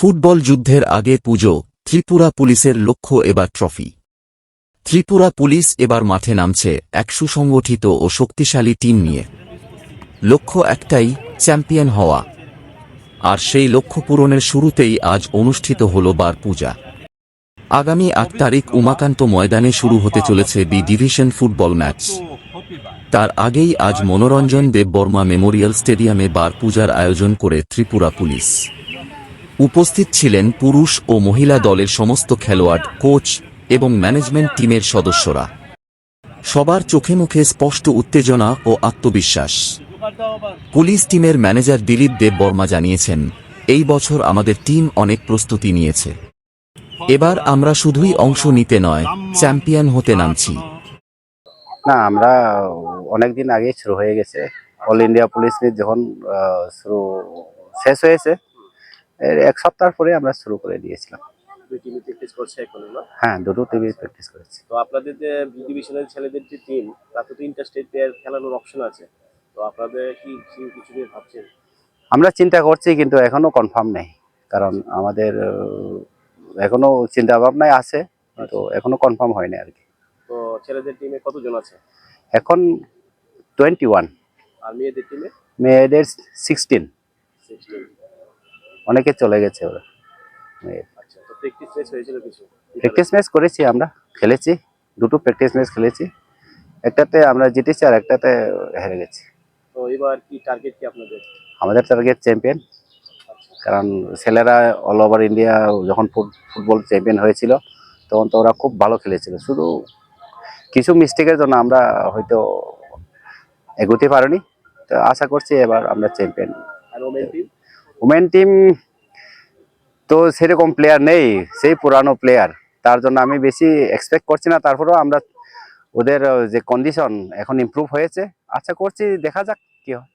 Football যুদ্ধের আগে পুজো, ত্রিপুরা পুলিশের লক্ষ্য এবার ট্রফি। ত্রিপুরা পুলিশ এবার মাঠে নামছে এক সুসংগঠিত ও শক্তিশালী টিম নিয়ে। লক্ষ্য একটাই, চ্যাম্পিয়ন হওয়া। আর সেই লক্ষ্য পূরণের শুরুতেই আজ অনুষ্ঠিত হল বার পূজা। আগামী আট তারিখ উমাকান্ত ময়দানে শুরু হতে চলেছে বি ডিভিশন ফুটবল ম্যাচ। তার আগেই আজ মনোরঞ্জন দেববর্মা মেমোরিয়াল স্টেডিয়ামে বার পূজার আয়োজন করে ত্রিপুরা পুলিশ। উপস্থিত ছিলেন পুরুষ ও মহিলা দলের সমস্ত খেলোয়াড়, কোচ এবং ম্যানেজমেন্ট টিমের সদস্যরা। সবার চোখে মুখে স্পষ্ট উত্তেজনা ও আত্মবিশ্বাস। পুলিশ টিমের ম্যানেজার দিলীপ দেব বর্মা জানিয়েছেন, এই বছর আমাদের টিম অনেক প্রস্তুতি নিয়েছে। এবার আমরা শুধুই অংশ নিতে নয়, চ্যাম্পিয়ন হতে নামছি। না, আমরা অনেক দিন আগেই শুরু হয়ে গেছে। অল ইন্ডিয়া পুলিশ যখন শুরু শেষ হয়েছে এক সপ্তাহ পরে আমরা শুরু করে দিয়েছিলাম। দুই টিমে প্র্যাকটিস করছে এখন হ্যাঁ দুটো টিভি প্র্যাকটিস করেছি। তো আপনাদের যে বি ডিভিশনের ছেলেদের যে টিম তাতে তো ইন্টারস্টেট প্লেয়ার খেলানোর অপশন আছে। তো আপনাদের কি কিছু নিয়ে ভাবছেন? আমরা চিন্তা করছি কিন্তু এখনও কনফার্ম নেই। কারণ আমাদের এখনও চিন্তা ভাবনায় আছে তো এখনও কনফার্ম হয়নি আর কি। তো ছেলেদের টিমে কতজন আছে? এখন টোয়েন্টি ওয়ান আর মেয়েদের টিমে মেয়েদের সিক্সটিন সিক্সটিন অনেকে চলে গেছে ওরা। মেয়ে আচ্ছা প্র্যাকটিস ম্যাচ প্র্যাকটিস করেছি আমরা খেলেছি দুটো প্র্যাকটিস ম্যাচ খেলেছি। একটাতে আমরা জিতেছি আর একটাতে হেরে গেছি। তো এবার কি টার্গেট কি আপনাদের? আমাদের টার্গেট চ্যাম্পিয়ন কারণ ছেলেরা অল ওভার ইন্ডিয়া যখন ফুটবল চ্যাম্পিয়ন হয়েছিল তখন তো ওরা খুব ভালো খেলেছিল। শুধু কিছু মিস্টেকের জন্য আমরা হয়তো এগোতে পারিনি। তো আশা করছি এবার আমরা চ্যাম্পিয়ন ওমেন টিম তো সেরকম প্লেয়ার নেই, সেই পুরানো প্লেয়ার তার জন্য আমি বেশি এক্সপেক্ট করছি না। তারপরেও আমরা ওদের যে কন্ডিশন এখন ইম্প্রুভ হয়েছে। আচ্ছা করছি দেখা যাক কি হয়।